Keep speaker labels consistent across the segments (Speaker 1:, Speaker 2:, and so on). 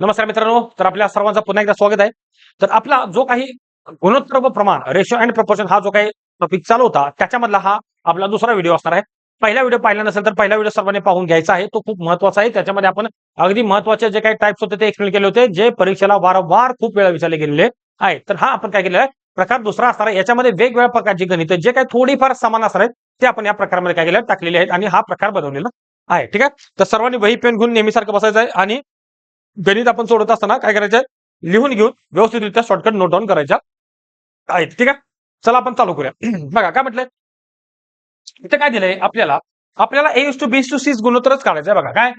Speaker 1: नमस्कार मित्रांनो तर आपल्या सर्वांचं पुन्हा एकदा स्वागत आहे. तर आपला जो काही गुणोत्तर व प्रमाण रेशो अँड प्रपोर्शन हा जो काही टॉपिक चालू होता त्याच्यामधला हा आपला दुसरा व्हिडिओ असणार आहे. पहिला व्हिडिओ पाहिला नसेल तर पहिला व्हिडिओ सर्वांनी पाहून घ्यायचा आहे. तो खूप महत्त्वाचा आहे. त्याच्यामध्ये आपण अगदी महत्त्वाचे जे काही टाईप्स होते ते एक्सप्लेन केले होते जे परीक्षेला वारंवार खूप वेळा विचारले गेलेले आहेत. तर हा आपण काय केलेला आहे? प्रकार दुसरा असणार आहे. याच्यामध्ये वेगवेगळ्या प्रकारची गणित जे काही थोडीफार समान असणार आहेत ते आपण या प्रकारामध्ये काय केलं टाकलेले आहेत आणि हा प्रकार बनवलेला आहे. ठीक आहे? तर सर्वांनी वही पेन घेऊन नेहमीसारखं बसायचं आहे आणि गणित आपण सोडत असताना काय करायचं? लिहून घेऊन व्यवस्थितरित्या शॉर्टकट नोट डाऊन करायच्या आहेत. ठीक आहे? चला आपण चालू करूया. बघा काय म्हटलंय? इथे काय दिलंय आपल्याला? आपल्याला A's to B's to C गुणोत्तरच काढायचं आहे. बघा काय?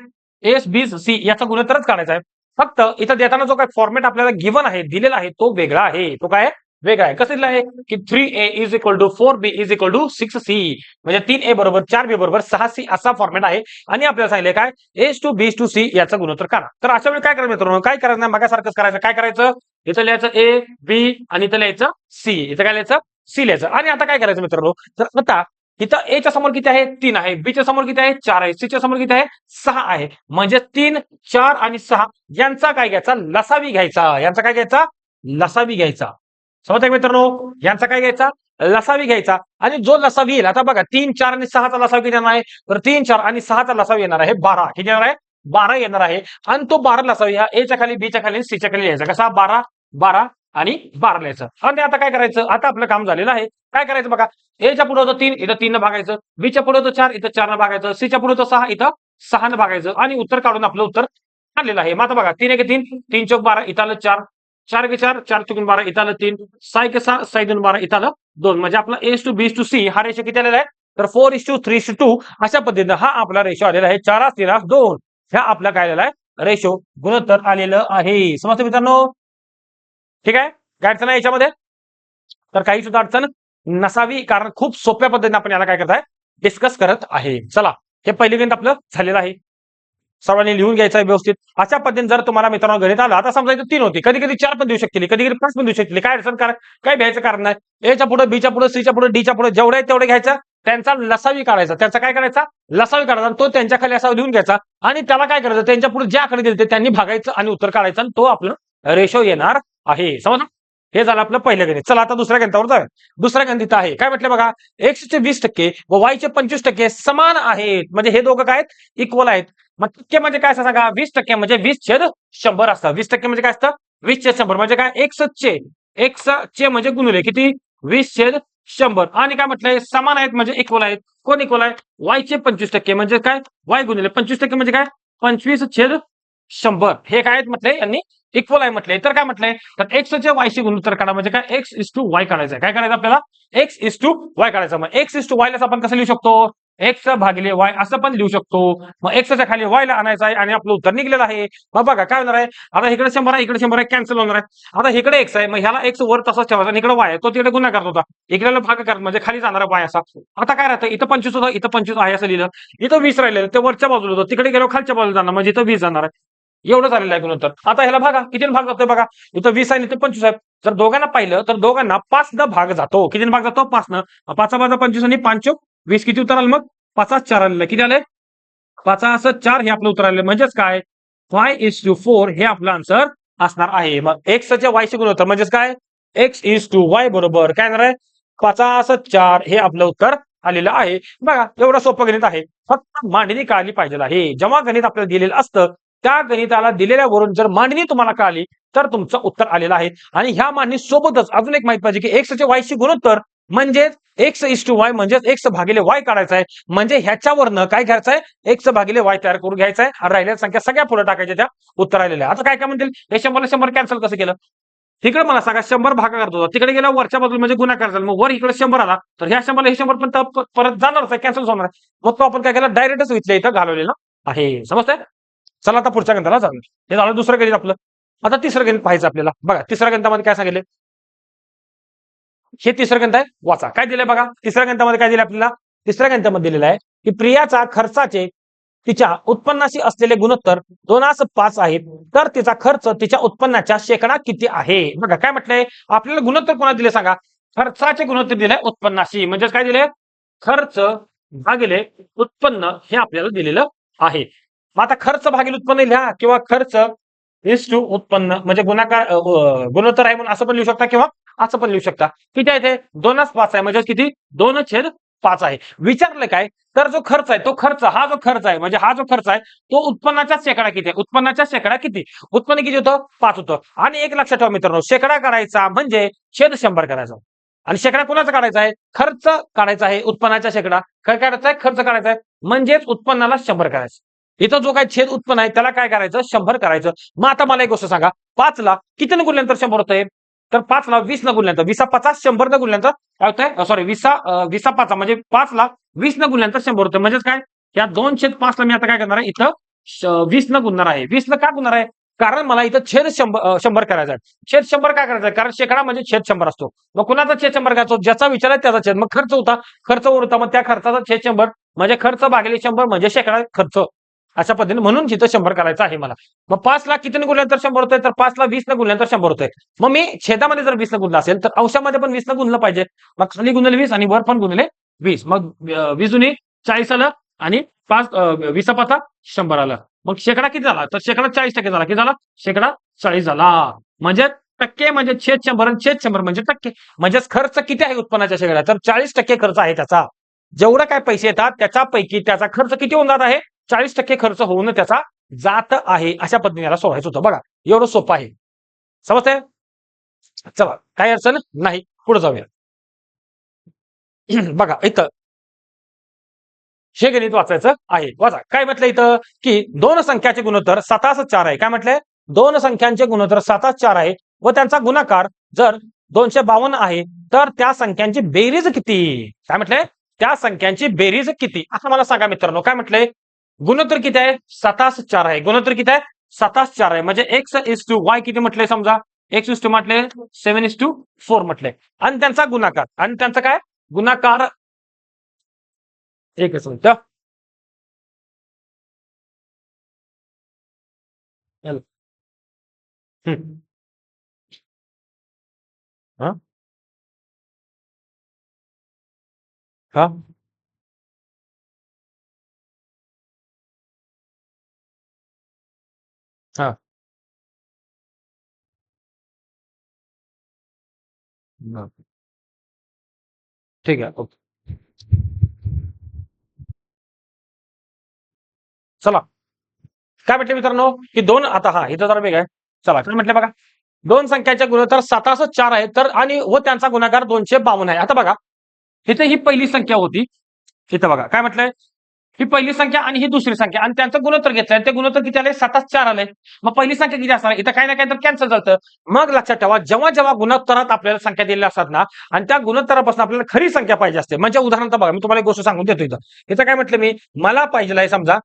Speaker 1: एस बीस सी याचा गुणोत्तरच काढायचा आहे. फक्त इथं देताना जो काय फॉर्मॅट आपल्याला गिवन आहे दिलेला आहे तो वेगळा आहे. तो काय वेगळा आहे. कसं दिलं आहे? की three A is equal to four B is equal to six C म्हणजे तीन ए बरोबर चार बी बरोबर सहा सी असा फॉर्मॅट आहे. आणि आपल्याला सांगितलं काय? A's to B to C याचा गुणोत्तर करा तर अशा वेळी काय करायचं मित्रांनो? काय करायचं? नाही मागासारखंच करायचं. काय करायचं? इथं लिहायचं ए बी आणि इथं लिहायचं सी इथं काय लिहायचं? सी लिहायचं. आणि आता काय करायचं मित्रांनो? तर आता इथं ए च्या समोर किती आहे? तीन आहे. बीच्या समोर किती आहे? चार आहे. सीच्या समोर किती आहे? सहा आहे. म्हणजे तीन चार आणि सहा यांचा काय घ्यायचा? लसावी घ्यायचा. यांचा काय घ्यायचा? लसावी घ्यायचा. समजत मित्रांनो यांचा काय घ्यायचा? लसावी घ्यायचा. आणि जो लसावी येईल आता बघा तीन चार आणि सहाचा लसावी किती येणार आहे? तर तीन चार आणि सहाचा लसावी येणार आहे बारा. किती येणार आहे? बारा येणार आहे. आणि तो बारा लसावी हा एच्या खाली बीच्या खाली सीच्या खाली लिहायचा. कसा? बारा बारा आणि बारा लिहायचं. आणि आता काय करायचं? आता आपलं काम झालेलं आहे. काय करायचं बघा? एच्या पुढे होतं तीन इथं तीन भागायचं. बीच्या पुढे होतं चार इथं चार भागायचं. सीच्या पुढे होतं सहा इथं सहा न भागायचं. आणि उत्तर काढून आपलं उत्तर आलेलं आहे. मग आता बघा तीन एक तीन तीन चौक बारा इथं आलं चार. चार के चार चार चुकून बारा इथं तीन. साय के सहा साय दोन बारा इथं दोन. म्हणजे आपला A's to B's to C हा रेशो किती आलेला आहे? तर four is to three is to अशा पद्धतीनं हा आपला रेशो आलेला आहे. चार तेरा दोन. ह्या आपला काय आलेला आहे? रेशो गुणोत्तर आलेलं आहे. समजतं मित्रांनो? ठीक आहे? काय अडचण आहे याच्यामध्ये? तर काही सुद्धा अडचण नसावी कारण खूप सोप्या पद्धतीने आपण याला काय करताय? डिस्कस करत आहे. चला हे पहिली गणित आपलं झालेलं आहे. सर्वांनी लिहून घ्यायचा आहे व्यवस्थित. अशा पद्धतीने जर तुम्हाला मित्रांनो गणित आलं आता समजा तीन होती. कधी कधी चार पण देऊ शकतील. कधी कधी पाच पण देऊ शकतील. काय अडचण कारण काय घ्यायचं कारण नाही. एच्या पुढे बीच्या पुढे सीच्या पुढे डीच्या पुढे जेवढे आहेत तेवढे घ्यायचं. त्यांचा लसावी काढायचा. त्यांचा काय करायचा? लसावी काढायचा तो त्यांच्या खाली असा लिहून घ्यायचा. आणि त्याला काय करायचं? त्यांच्या पुढे जे आकडे दिले ते त्यांनी भागायचं आणि उत्तर काढायचं आणि तो आपलं रेशो येणार आहे. समजा हे झालं आपलं पहिलं गणित. चला आता दुसऱ्या गणितावर जाऊया. दुसऱ्या गणित आहे. काय म्हटलं बघा? एक्सचे वीस टक्के व वायचे पंचवीस टक्के समान आहेत. म्हणजे हे दोघं काय आहेत? इक्वल आहेत. मग टक्के म्हणजे काय असं सांगा? वीस टक्के म्हणजे वीस छेद शंभर असतं. वीस टक्के म्हणजे काय असतं? वीस छेद शंभर. म्हणजे काय? एक चे एक चे म्हणजे गुणले किती? वीस छेद शंभर. आणि काय म्हटलंय? समान आहेत म्हणजे इक्वल आहेत. कोण इक्वल आहे? वायचे पंचवीस टक्के म्हणजे काय? वाय गुणले पंचवीस टक्के म्हणजे काय? पंचवीस छेद शंभर. हे काय आहेत म्हटलंय? यांनी इक्वल आहे म्हटलंय. तर काय म्हटलंय? तर एक्स चे वायशी गुणोत्तर काढा म्हणजे काय? एक्स इस टू वाय काढायचं काय करायचं आपल्याला? एक्स इस टू वाय काढायचं मग एक्स इस टू वायला आपण कसं लिहू शकतो? एक्स भागिले वाय असं पण लिहू शकतो. मग एक्सच्या खाली वायला आणायचं आहे आणि आपलं उत्तर निघलेलं आहे. मग बघा काय होणार आहे? आता इकडे शंभर आहे इकडे शंभर आहे कॅन्सल होणार आहे. आता इकडे एक्स आहे मग ह्याला एक्स वर तसाच ठेवायचा आणि इकडे वाय आहे तो तिकडे गुन्हा करत होता. इकडे भाग करत म्हणजे खाली जाणार वाय असा. आता काय राहतं? इथं पंचवीस होतं इथं पंचवीस आहे असं लिहिलं. इथं वीस राहिलेलं ते वरच्या बाजूला होतं. तिकडे गेलो खालच्या बाजूला जाणार म्हणजे इथं वीस जाणार आहे. एवढं झालेलं आहे गुणोत्तर आता ह्याला भागा किती भाग जातोय बघा? इथं वीस आहे इथं पंचवीस आहे. जर दोघांना पाहिलं तर दोघांना पाच न भाग जातो. किती भाग जातो? पाच न पाचा बाजा पंचवीस आणि पाच वीस किती उत्तर आलं मग? पाचाच चार आलेलं किती आलंय पाचा असं चार हे आपलं उत्तर आलेलं म्हणजेच काय? फाय इज टू फोर हे आपलं आन्सर असणार आहे. मग एक्सच्या वायचे गुणोत्तर म्हणजेच काय? एक्स इज टू वाय बरोबर काय येणार आहे? पाचा असं चार हे आपलं उत्तर आलेलं आहे. बघा एवढं सोपं गणित आहे. फक्त मांडणी काढली पाहिजे आहे. जेव्हा गणित आपल्याला दिलेलं असतं त्या गणिताला दिलेल्यावरून जर मांडणी तुम्हाला कळाली तर तुमचं उत्तर आलेलं आहे. आणि ह्या मांडणी सोबतच अजून एक माहिती पाहिजे की एक्सचे वायशी गुणोत्तर म्हणजेच एक्स इस टू वाय म्हणजेच एक्स भागिले वाय काढायचा आहे म्हणजे ह्याच्यावरनं काय घ्यायचं आहे एक्स भागिले वाय तयार करून घ्यायचं आहे आणि राहिलेल्या संख्या सगळ्या पुढे टाकायच्या त्या उत्तर राहिलेल्या आता काय काय म्हणतील? हे शंभरला शंभर कॅन्सल कसं केलं? तिकडे मला सांगा शंभर भागा करत होता तिकडे गेला वरच्या बाजूला म्हणजे गुन्हा करायचा मग वर इकडे शंभर आला. तर ह्या शंभरला हे शंभर पण परत जाणारच आहे कॅन्सल होणार आहे. मग तो आपण काय केला? डायरेक्टच इथल्या इथं घालवलेला आहे. समजतंय? चला आता पुढच्या गणिताला जाणार हे झालं दुसरं गणित आपलं. आता तिसरं गणित पाहायचं आपल्याला. बघा तिसऱ्या गणितामध्ये काय सांगितले? हे तिसरं ग्रंथ आहे वाचा. काय दिलंय बघा? तिसऱ्या ग्रंथामध्ये काय दिलं आपल्याला? तिसऱ्या ग्रंथामध्ये दिलेलं आहे की प्रियाचा खर्चाचे तिच्या उत्पन्नाशी असलेले गुणोत्तर दोनास पाच आहेत तर तिचा खर्च तिच्या उत्पन्नाच्या शेकडा किती आहे? बघा काय म्हटलंय? आपल्याला गुणोत्तर कोणा दिले सांगा? खर्चाचे गुणोत्तर दिले उत्पन्नाशी. म्हणजेच काय दिले खर्च भागिले उत्पन्न हे आपल्याला दिलेलं आहे. मग आता खर्च भागिले उत्पन्न लिहा किंवा खर्च इस टू उत्पन्न म्हणजे गुणाकार गुणोत्तर आहे म्हणून असं पण लिहू शकता किंवा असं पण लिहू शकता. किती आहे ते? दोनच पाच आहे. म्हणजे किती? दोन छेद पाच आहे. विचारलं काय? तर जो खर्च आहे तो खर्च हा जो खर्च आहे म्हणजे हा जो खर्च आहे तो उत्पन्नाचा शेकडा किती आहे? उत्पन्नाचा शेकडा किती? उत्पन्न किती होतं? पाच होतं. आणि एक लक्षात ठेवा मित्रांनो शेकडा काढायचा म्हणजे छेद शंभर करायचा आणि शेकडा कुणाचा काढायचा आहे? खर्च काढायचा आहे उत्पन्नाचा शेकडा. काय काढायचा आहे? खर्च काढायचा आहे. म्हणजेच उत्पन्नाला शंभर करायचं इथं जो काय छेद उत्पन्न आहे त्याला काय करायचं? शंभर करायचं. मग आता मला एक गोष्ट सांगा. पाचला किती न गुणल्यानंतर शंभर होतंय? तर पाच लाख वीस न गुणल्यानंतर विसा पचास शंभर न गुणल्यानंतर काय होतंय? सॉरी विसा विसा पाच म्हणजे पाचला वीस न गुणल्यानंतर शंभर होतं म्हणजेच काय? या दोन छेद पाचला मी आता काय करणार आहे? इथं वीस न गुणणार आहे. वीस न का गुणणार आहे? कारण मला इथं छेद शंभर शंभर करायचा आहे. छेद शंभर काय करायचं आहे? कारण शेकडा म्हणजे छेद शंभर असतो. मग कुणाचा छेद शंभर करायचो ज्याचा विचार आहे त्याचा छेद. मग खर्च होता. खर्च वर होता मग त्या खर्चाचा छेद शंभर. म्हणजे खर्च भागिले शंभर म्हणजे शेकडा खर्च. अशा पद्धतीने म्हणून तिथं शंभर करायचं आहे मला. मग पाच लाख कितीने गुणल्यानंतर शंभर होतोय तर पाच लाख वीस न गुणल्यानंतर शंभर होतंय. मग मी छेदामध्ये जर वीस न गुणलं असेल तर अंशामध्ये पण वीस न गुणलं पाहिजे. मग खाली गुणले वीस आणि वर पण गुणले वीस. मग वीस जुनी चाळीस आलं आणि पाच वीसा वीस पाचा शंभर आलं. मग शेकडा किती झाला? तर शेकडा चाळीस टक्के झाला. किती झाला? शेकडा चाळीस झाला. म्हणजे टक्के म्हणजे छेद शंभर आणि छेद शंभर म्हणजे टक्के. म्हणजेच खर्च किती आहे उत्पन्नाच्या शेकड्या तर चाळीस टक्के खर्च आहे त्याचा. जेवढं काय पैसे येतात त्याच्यापैकी त्याचा खर्च किती होऊन जात आहे? चाळीस टक्के खर्च होऊन त्याचा जात आहे अशा पद्धतीने याला सोडायचं होतं. बघा एवढं सोपं आहे. समजतंय? चला काही अडचण नाही. पुढे जाऊया. बघा इथं. हे गणित वाचायचं आहे. वाचा. काय म्हटलं इथं? की दोन संख्याचे गुणोत्तर सातास चार आहे. काय म्हटलंय? दोन संख्यांचे गुणोत्तर सातास चार आहे व त्यांचा गुणाकार जर दोनशे बावन्न आहे तर त्या संख्यांची बेरीज किती? काय म्हटलंय? त्या संख्यांची बेरीज किती? असं मला सांगा मित्रांनो. काय म्हटलंय? गुणोत्तर किती आहे? सतास चार आहे. गुणोत्तर किती आहे? सतास चार आहे. म्हणजे एक्स इज टू वाय किती म्हटले समजा? एक्स इज टू म्हटले सेव्हन इज टू फोर म्हटले. आणि त्यांचा गुणाकार. आणि त्यांचा काय? गुणाकार एकच मिनिट हा? हा. ठीक आहे ओके. चला. काय म्हटलं मित्रांनो? की दोन आता हा इथं जरा वेगळं आहे. चला काय म्हटलं बघा? दोन संख्याच्या गुणोत्तर सातास चार आहे तर आणि व त्यांचा गुणाकार दोनशे बावन्न आहे. आता बघा इथे ही पहिली संख्या होती. इथं बघा काय म्हटलंय? ही पहिली संख्या आणि ही दुसरी संख्या. आणि त्यांचं गुणोत्तर घेतलंय. ते गुणोत्तर किती आले सातास चार आले मग पहिली संख्या किती असणार? इथं काही ना काही तर कॅन्सल झालं मग लक्षात ठेवा जेव्हा जेव्हा गुणोत्तरात आपल्याला संख्या दिलेल्या असतात ना आणि त्या गुणोत्तरापासून आपल्याला खरी संख्या पाहिजे असते. म्हणजे उदाहरणार्थ बघा मी तुम्हाला एक गोष्ट सांगून देतो इथं. इथं काय म्हटलं मी? मला पाहिजे आहे समजा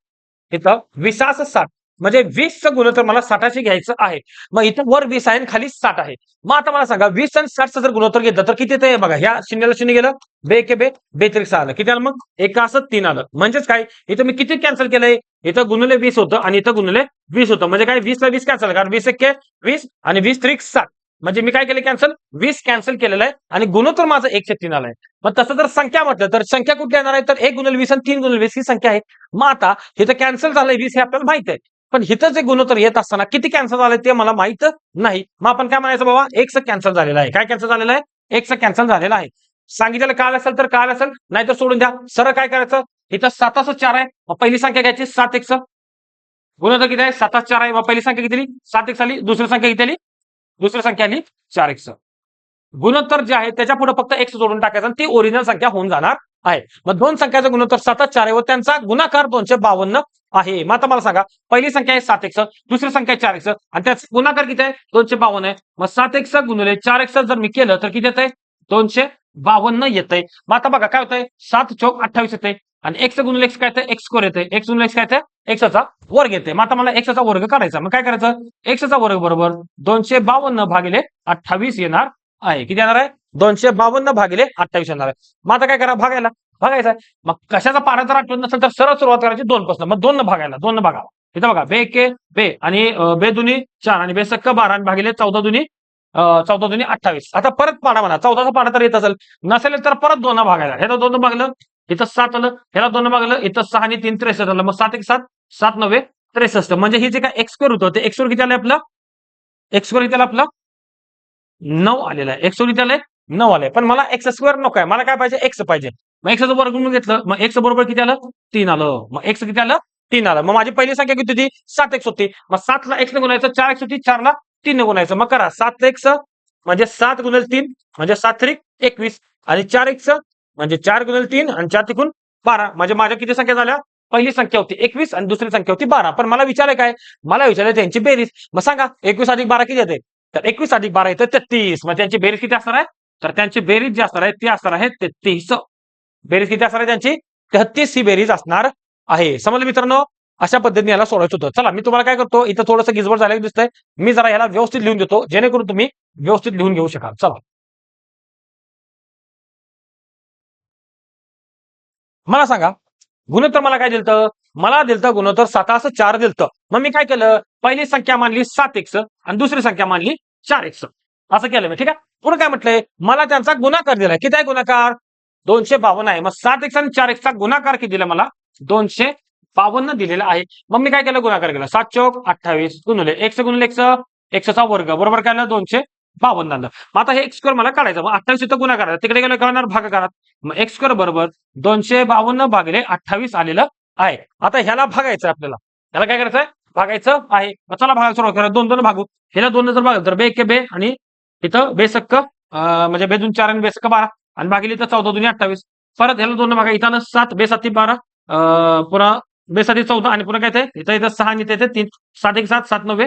Speaker 1: इथं विसास सात म्हणजे वीसचं गुणोत्तर मला साठाशी घ्यायचं आहे. मग इथं वर वीस आहे आणि खाली साठ आहे. मग आता मला सांगा वीस आणि साठचं जर गुणोत्तर घेतलं तर किती येतं बघा. ह्या शून्याला शून्य गेलं बे के बे बेत्रिक आलं. किती आलं मग? एका असं तीन आलं. म्हणजेच काय? इथं मी किती कॅन्सल केलंय? इथं गुणले वीस होतं आणि इथं गुणले वीस होतं. म्हणजे काय? वीसला वीस कॅन्सल कारण वीस एक वीस आणि वीस त्रिक साठ म्हणजे मी काय केलं कॅन्सल वीस कॅन्सल केलेलं आहे आणि गुणोत्तर माझं एकशे तीन आलंय मग तसं जर संख्या म्हटलं तर संख्या कुठली येणार आहे? तर एक गुणल वीस आणि तीन गुणल वीस ही संख्या आहे. मग आता इथं कॅन्सल झालंय वीस हे आपल्याला माहीत आहे. पण इथं जे गुणोत्तर येत असताना किती कॅन्सल झालंय ते मला माहीत नाही. मग आपण काय म्हणायचं बाबा? एक कॅन्सल झालेलं आहे. काय कॅन्सल झालेलं आहे? एकच कॅन्सल झालेलं आहे. सांगितलेलं काल असेल तर काल असेल नाहीतर सोडून द्या. सरळ काय करायचं? इथं सातास चार आहे. मग पहिली संख्या घ्यायची सात एकच गुणोत्तर किती आहे? सातास चार आहे. मग पहिली संख्या किती सात एक आली. दुसरी संख्या किती आली? दुसरी संख्या आली चार एक्स गुणोत्तर जे आहे त्याच्या पुढे फक्त एक्स जोडून टाकायचं ती ओरिजिनल संख्या होऊन जाणार आहे. मग दोन संख्याचा गुणोत्तर सातच चार आहे व त्यांचा गुणाकार दोनशे बावन्न आहे. मग आता मला सांगा पहिली संख्या आहे सात एक्स दुसरी संख्या आहे चार एक्स आणि त्याचा गुणाकार किती आहे? दोनशे बावन्न आहे. मग सात एक्स गुणले चार एक्स जर मी केलं तर किती येत आहे? दोनशे बावन्न येत आहे. मग आता बघा काय होतंय सात चौक अठ्ठावीस येते आणि एक्स गुणले एक्स काय एक्स स्कोर येते एक्स गुणले एक्स काय येते एक्सचा वर्ग येते मग आता मला एक्सचा वर्ग करायचा मग काय करायचं? एक्सचा वर्ग बरोबर दोनशे बावन्न भागिले अठ्ठावीस येणार आहे. किती येणार आहे? दोनशे बावन्न भागिले अठ्ठावीस येणार आहे. मग आता काय करा? भागायला. भागायचं आहे. मग कशाचा पारा जर आठवत नसेल तर सरळ सुरुवात करायची दोन पासून मग दोन भागायला दोन भागावा. इथं बघा बे के बे आणि बे दुनी चार आणि बे सक्क बारा आणि भागिले चौदा दुनी चौदा दुनी अठ्ठावीस. आता परत पाडा म्हणा. चौदाचा पाडा तर येत असेल. नसेल तर परत दोन भागायला. ह्याला दोन भागलं. इथं सात आलं. ह्याला दोन भागलं. इथं सहा आणि तीन त्रेसष्ट आलं. मग सात एक सात सात नव्हे त्रेसष्ट. म्हणजे हे जे काय एक्सक्वेअर होतं ते एक्सक्वेअर किती आलं आपलं? एक्सक्वेअर किती आलं आपलं? नऊ आलेलं आहे. एक्सक्वेअर किती आलंय? नऊ आलंय. पण मला एक्स स्क्वेअर नको आहे मला काय पाहिजे? एक्स पाहिजे. मग एक्स वर्गमूळ घेतलं मग एक्स बरोबर किती आलं? तीन आलं. मग एक्स किती आलं? तीन आलं. मग माझी पहिली संख्या किती होती? सात एक्स होती. मग सातला एक्स ने गुणायचं चार एक्स होती चारला तीन ने गुणायचं. मग करा सात एक्स म्हणजे सात गुणल तीन म्हणजे सात त्रिक एकवीस. आणि चार एक्स म्हणजे चार गुणल तीन आणि चार तिकून बारा. म्हणजे माझ्या किती संख्या झाल्या? पहिली संख्या होती एकवीस आणि दुसरी संख्या होती बारा. पण मला विचारलं काय? मला विचारलं त्यांची बेरीज. मग सांगा एकवीस अधिक बारा किती येते? तर एकवीस अधिक बारा येतं तेहतीस. मग त्यांची बेरीज किती असणार आहे? तर त्यांची बेरीज जी असणार आहे ती असणार आहे तेहतीस. बेरीज किती असणार आहे त्यांची? तेहतीस ही बेरीज असणार आहे. समजलं मित्रांनो? अशा पद्धतीने याला सोडायचं होतं. चला मी तुम्हाला काय करतो? इथं थोडंसं गिजबड झालेलं दिसतंय. मी जरा याला व्यवस्थित लिहून देतो. जेणेकरून तुम्ही व्यवस्थित लिहून घेऊ शकाल. चला. मला सांगा गुणोत्तर मला काय दिलतं? मला दिलतं गुणोत्तर सातास चार दिलतं. मग मी काय केलं? पहिली संख्या मानली सात एक्स आणि दुसरी संख्या मानली चार एक्स. असं केलं मी ठीक आहे? पुढे काय म्हटलंय? मला त्यांचा गुणाकार दिलाय. किती आहे गुणाकार? दोनशे बावन्न आहे. मग सात एक्स आणि चार एक्सचा गुणाकार किती दिला मला? दोनशे बावन्न दिलेला आहे. मग मी काय केलं? गुणाकार केला. सात चौक अठ्ठावीस गुणले एक्स गुणले एक्स एक्सचा वर्ग. बरोबर काय आलं? दोनशे बावन्न आलं. मग आता हे एक्स स्क्वेअर मला काढायचं. मग अठ्ठावीस इथं गुन्हा करायचा तिकडे गेलं करणार? भागाकारात. मग एक्स स्क्वेअर बरोबर दोनशे बावन्न भागले अठ्ठावीस आलेलं आहे. आता ह्याला भागायचं आपल्याला. त्याला काय करायचं भागायचं आहे. मग चला भागायला सुरुवात करा दोन दोन भागू. ह्याला दोन जर भाग. तर बे के बे आणि इथं बेसक्क म्हणजे म्हणजे बेदून चार आणि बेसक्क बारा. आणि भागिले तर चौदा दोन्ही अठ्ठावीस. परत ह्याला दोन भागा इथं सात बेसाती बारा अं, पुन्हा बेसाती चौदा आणि पुन्हा काय ते? इथं इथं सहा आणि इथं तीन. सात एक सात सात नव्वे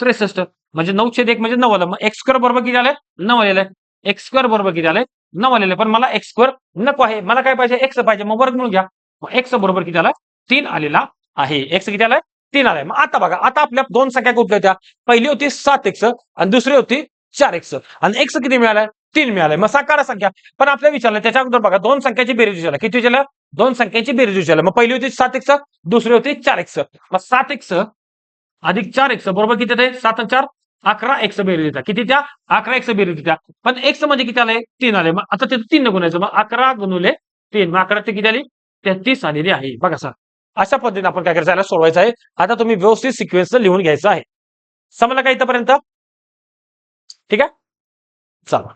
Speaker 1: त्रेसष्ट. म्हणजे नऊ छेद एक म्हणजे नऊ आलं. मग एक्स स्क्वेअर बरोबर किती आलंय? नऊ आलेलं आहे. एक्स स्क्वेअर बरोबर किती आलंय? नऊ आलेलं आहे. पण मला एक्स स्क्वेअर नको आहे. मला काय पाहिजे? एक्स पाहिजे. मग वर्गमूळ घ्या. मग एक्स बरोबर किती आलाय तीन आलेला आहे. एक्स किती आलाय? तीन आलाय. मग आता बघा. आता आपल्या दोन संख्या कुठल्या होत्या. पहिली होती सात एक्स आणि दुसरी होती चार एक्स. आणि एक्स किती मिळालाय? तीन मिळाले. मग साकार संख्या. पण आपल्या विचारलं त्याच्या अगोदर बघा दोन संख्याची बेरीज विचारला. किती विचारलं? दोन संख्याची बेरीज विचारलं. मग पहिली होती सात एक्स दुसरी होती चार एक्स. मग सात एक्स अधिक चार एक्स बरोबर किती ते सात आणि चार अकरा एक्स बेरीज येतात. किती त्या अकरा एक्स बेरीज येत्या. पण एक्स म्हणजे किती आलंय? तीन आले मग आता ते तीन गुणायचं. मग अकरा गुणुले तीन. मग अकरा ते किती आली? तेहतीस आलेली आहे. बघा सर. अशा पद्धतीने आपण काय करायचं? याला सोडवायचं आहे. आता तुम्ही व्यवस्थित सिक्वेन्स लिहून घ्यायचं आहे. समजलं का इथंपर्यंत? ठीक आहे? चला.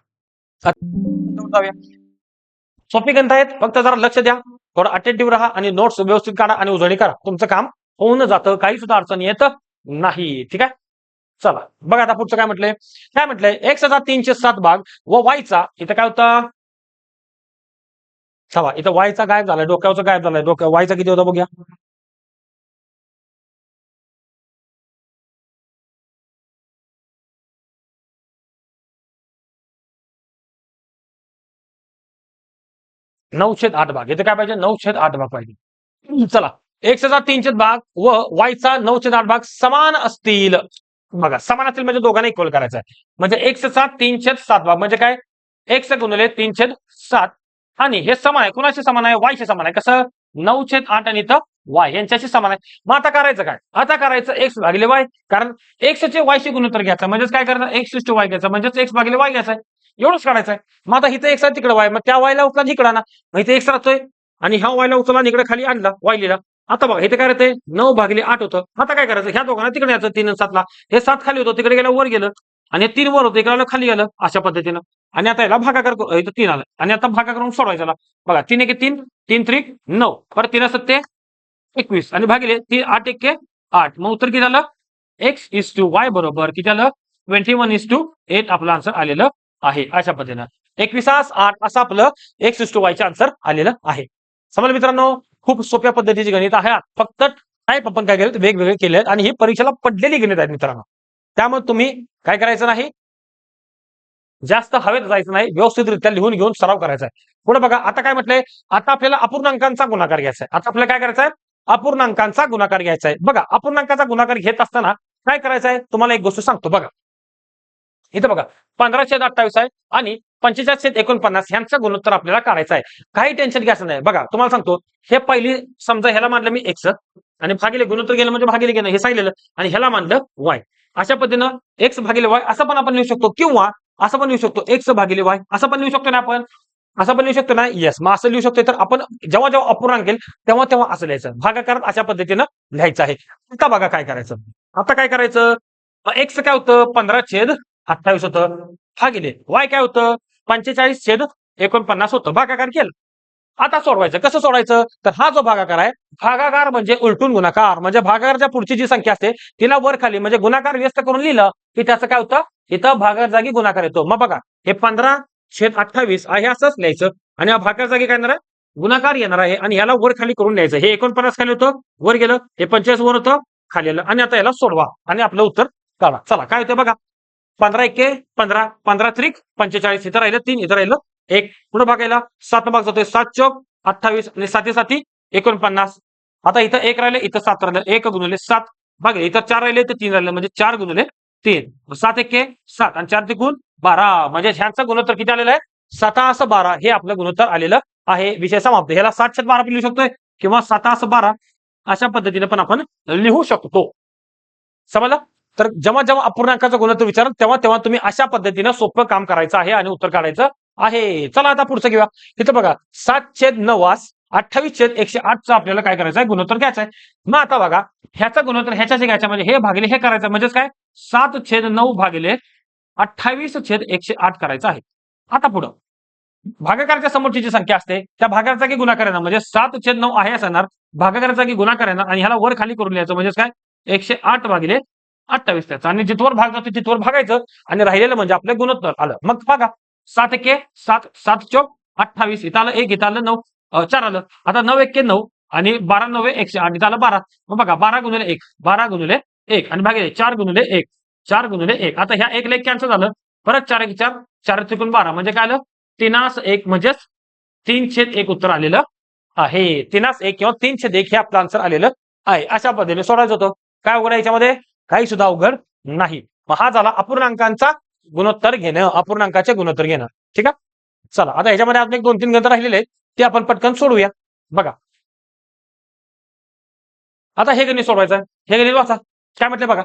Speaker 1: सोपी ग्रंथ आहेत. फक्त जरा लक्ष द्या. थोडं अटेंटिव्ह राहा आणि नोट्स व्यवस्थित काढा आणि उजळणी करा. तुमचं काम होऊन जातं. काही सुद्धा अडचण येत नाही. ठीक आहे? चला. बघा आता पुढचं काय म्हटलंय. काय म्हटलंय? एक्सचा तीनशे सात भाग व वायचा. इथं काय होता? सवा इथं वायचा गायब झालाय. डोक्यावरचा गायब झालाय. डोक्या वायचा किती होता बघूया. नऊशेद आठ भाग. इथं काय पाहिजे? नऊशे आठ भाग पाहिजे. चला. एकशेचा तीनशे भाग व वायचा नऊशेद आठ भाग समान असतील. बघा समान असतील म्हणजे दोघांना इक्वल करायचं आहे. म्हणजे एकशेचा तीनशे सात भाग. म्हणजे काय? एकशे गुणिले तीनशेद सात. आणि हे समान आहे. कुणाशी समान आहे? वायशी समान आहे. कसं? नऊशे आठ आणि इथं वाय यांच्याशी समान आहे. मग आता करायचं काय? आता करायचं एक्स भागिले वाय कारण एक्सचे वायशी गुणोत्तर घ्यायचं. म्हणजेच काय करायचं? एक्स टू वाय घ्यायचं. म्हणजेच एक्स भागिले वाय घ्यायचं एवढंच काढायचं आहे मग आता इथं एक्स आहे तिकडे वाय मग त्या वायला उचला इकडं ना मग इथे एक्स राहतोय आणि ह्या वायला उचला इकडे खाली आणला वायलीला. आता बघा इथे काय राहते नऊ भागिले आठ होतं. आता काय करायचं? ह्या दोघांना तिकडे यायचं तीन सातला. हे सात खाली होतं तिकडे गेलं वर गेलं. आणि तीन वर होतं इकडे खाली गेलं अशा पद्धतीनं. आणि आता याला भागाकार इथं तीन आलं. आणि आता भागा करून सोडवायचा बघा तीन एक तीन तीन त्रिक नऊ. परत तीन सत्ते एकवीस. आणि भागिले तीन आठ एक आठ. मग उत्तर किती झालं? एक्स इज टू वाय बरोबर किती आलं? Twenty one is to eight. आपलं आन्सर आलेलं आहे. अशा पद्धतीनं. एकविसास आठ असं आपलं एक इज टू वायचं आन्सर आलेलं आहे. समजा मित्रांनो? खूप सोप्या पद्धतीची गणित आहे. फक्त टाईप आपण काय केलं? वेगवेगळे केले आहेत आणि ही परीक्षेला पडलेली गणित आहेत मित्रांनो. त्यामुळे तुम्ही काय करायचं नाही? जास्त हवेत जायचं नाही. व्यवस्थितरित्या लिहून घेऊन सराव करायचा आहे. पुढे बघा आता काय म्हटलंय? आता आपल्याला अपूर्णांकांचा गुणाकार घ्यायचा आहे. आता आपल्याला काय करायचं आहे? अपूर्णांकांचा गुणाकार घ्यायचा आहे. बघा अपूर्णांकाचा गुणाकार घेत असताना काय करायचं आहे? तुम्हाला एक गोष्ट सांगतो. बघा इथं बघा पंधराशे अठ्ठावीस आहे आणि पंचेचाळीसशे एकोणपन्नास ह्यांचा गुणोत्तर आपल्याला काढायचा आहे. काही टेन्शन घ्यायचं नाही. बघा तुम्हाला सांगतो हे पहिली समजा ह्याला मानलं मी एक्स आणि भागिले गुणोत्तर गेलं म्हणजे भागिले गेलं हे सांगितलेलं आणि ह्याला मानलं वाय अशा पद्धतीनं एक्स भागिले वाय असं पण आपण लिहू शकतो किंवा असं पण लिहू शकतो एक्स भागिले वाय असं पण लिहू शकतो ना आपण? असं पण लिहू शकतो ना? येस मग असं लिहू शकतो तर आपण जेव्हा जेव्हा अपूर्णांक येईल तेव्हा तेव्हा असं लिहायचं. भागाकारात अशा पद्धतीनं लिहायचं आहे. आता बघा काय करायचं. आता काय करायचं? एक्स काय होतं? पंधरा छेद अठ्ठावीस होतं भागिले वाय काय होतं? पंचेचाळीस छेद एकोणपन्नास होतं. भागाकार केलं. आता सोडवायचं. कसं सोडवायचं? तर हा जो भागाकार आहे भागाकार म्हणजे उलटून गुणाकार. म्हणजे भागाकारच्या पुढची जी संख्या असते तिला वर खाली म्हणजे गुणाकार व्यस्त करून लिहिलं की त्याचं काय होतं? इथं भागाकार जागी गुणाकार येतो. मग बघा हे पंधरा छेद अठ्ठावीस आहे असंच लिहायचं. आणि हा भागाकार जागी काय येणार आहे? गुणाकार येणार आहे. आणि याला वर खाली करून लिहायचं. हे एकोणपन्नास खाली होतं वर गेलं हे पंचेचाळीस वर होतं खाली आलं. आणि आता याला सोडवा. आणि आपलं उत्तर काढा. चला काय होतं बघा? पंधरा एके पंधरा पंधरा त्रिक पंचेचाळीस. इथं राहिलं तीन इथं राहिलं एक. पुढे भागायला सात भाग जातोय. सात चौक अठ्ठावीस आणि साती साती एकोणपन्नास. आता इथं एक राहिलं इथं सात राहिलं. एक गुणवले सात भागले. इथं चार राहिले तर तीन राहिले. म्हणजे चार गुणवले तीन. सात एके सात आणि चार ते गुण बारा. म्हणजे ह्यांचा गुणोत्तर किती आलेला आहे? सतास बारा. हे आपलं गुणोत्तर आलेलं आहे. विषय समाप्त. ह्याला सातशे बारा पण लिहू शकतोय. किंवा सतास बारा अशा पद्धतीने पण आपण लिहू शकतो. समजलं? तर जेव्हा जेव्हा अपूर्णांकाचा गुणोत्तर विचार तेव्हा तेव्हा तुम्ही अशा पद्धतीनं सोपं काम करायचं आहे आणि उत्तर काढायचं आहे. चला आता पुढचं घेऊया. इथं बघा सात छेद नवास अठ्ठावीस छेद एकशे आठचा आपल्याला काय करायचं आहे? गुणोत्तर घ्यायचं आहे. मग आता बघा ह्याचा गुणोत्तर ह्याच्याशी घ्यायचा म्हणजे हे भागिले हे करायचं म्हणजेच काय? सात छेद नऊ भागिले अठ्ठावीस छेद एकशे आठ करायचं आहे. आता पुढं. भागाकाराच्या समोरची जी संख्या असते. त्या भागाचा की गुणाकार येणार म्हणजे सात छेद नऊ आहे असणार भागाकाराचा की गुणाकार येणार आणि ह्याला वर खाली करून लिहायचं. म्हणजेच काय? एकशे आठ भागिले अठ्ठावीस त्याचा. आणि जिथवर भाग जातो तिथवर भागायचं आणि राहिलेलं म्हणजे आपलं गुणोत्तर आलं. मग बघा सात एके सात सात चौक अठ्ठावीस. इथं आलं एक इथं आलं नऊ चार आलं. आता नऊ एके नऊ आणि बारा नव्वे एकशे आणि इथं आलं बारा. मग बघा बारा गुणुले एक बारा गुणुले एक आणि भागिले चार गुणुले एक चार गुणुले एक. आता ह्या एक लेख कॅन्सल झालं. परत चार एक चार चार त्रिकोण बारा. म्हणजे काय आलं? तिनास एक म्हणजेच तीन छेद एक उत्तर आलेलं आहे. तिनास एक किंवा तीन छेद एक हे आपलं आन्सर आलेलं आहे. अशा पद्धतीने सोडायचं होतं. काय वगैरे याच्यामध्ये? काही सुद्धा अवघड नाही. मग हा झाला अपूर्णांकांचा गुणोत्तर घेणं अपूर्णांकाचे गुणोत्तर घेणं. ठीक आहे? चला आता याच्यामध्ये आपण एक दोन तीन गणित राहिलेले आहेत ते आपण पटकन सोडूया. बघा. आता हे गणित सोडवायचं हे गणित वाचा. काय म्हटलं बघा?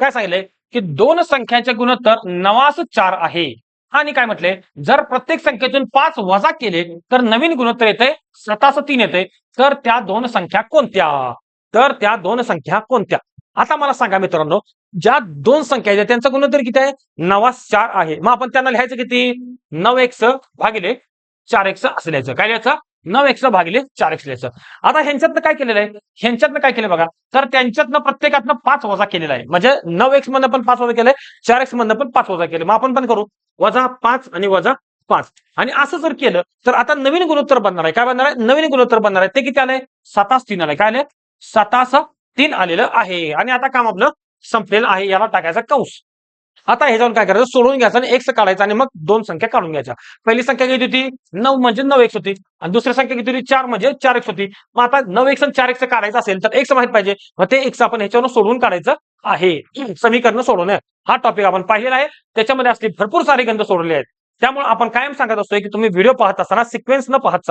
Speaker 1: काय सांगितलंय? की दोन संख्यांचे गुणोत्तर नवास चार आहे. आणि काय म्हटले जर प्रत्येक संख्येतून पाच वजा केले तर नवीन गुणोत्तर येते सतास तीन येते तर त्या दोन संख्या कोणत्या? तर त्या दोन संख्या कोणत्या? आता मला सांगा मित्रांनो ज्या दोन संख्या आहेत त्यांचा गुणोत्तर किती आहे? नवास चार आहे. मग आपण त्यांना लिहायचं किती? नऊ एक्स भागिले चार एक्स असं लिहायचं. काय लिहायचं? नऊ एक्स भागिले चार एक्स लिहायचं. आता ह्यांच्यातनं काय केलेलं आहे? ह्यांच्यातनं काय केलं बघा? तर त्यांच्यातनं प्रत्येकातनं पाच वजा केलेला आहे. म्हणजे नऊ एक्स मधनं पण पाच वजा केलंय चार एक्स मधनं पण पाच वजा केले मग आपण पण करू. वजा पाच आणि वजा पाच. आणि असं जर केलं तर आता नवीन गुणोत्तर बनणार आहे. काय बनणार आहे? नवीन गुणोत्तर बनणार आहे. ते किती आलंय? सतास तीन आलंय. काय आलंय? सतास तीन आलेलं आहे. आणि आता काम आपलं संपलेलं आहे. याला टाकायचा कंस. आता ह्याच्यावर काय करायचं? सोडून घ्यायचं आणि एक्स काढायचा आणि मग दोन संख्या काढून घ्यायच्या. पहिली संख्या किती होती? नऊ म्हणजे नऊ एक्स होती. आणि दुसरी संख्या किती होती? चार म्हणजे चार एक्स होती. मग आता नऊ एक्स आणि चार एक्स काढायचं असेल तर एक्स माहीत पाहिजे. मग ते एक्स आपण ह्याच्यावर सोडून काढायचं आहे. समीकरण सोडवणं हा टॉपिक आपण पाहिलेला आहे. त्याच्यामध्ये असले भरपूर सारे गंध सोडले आहेत. त्यामुळे आपण कायम सांगत असतोय की तुम्ही व्हिडिओ पाहत असताना सिक्वेन्स न पाहत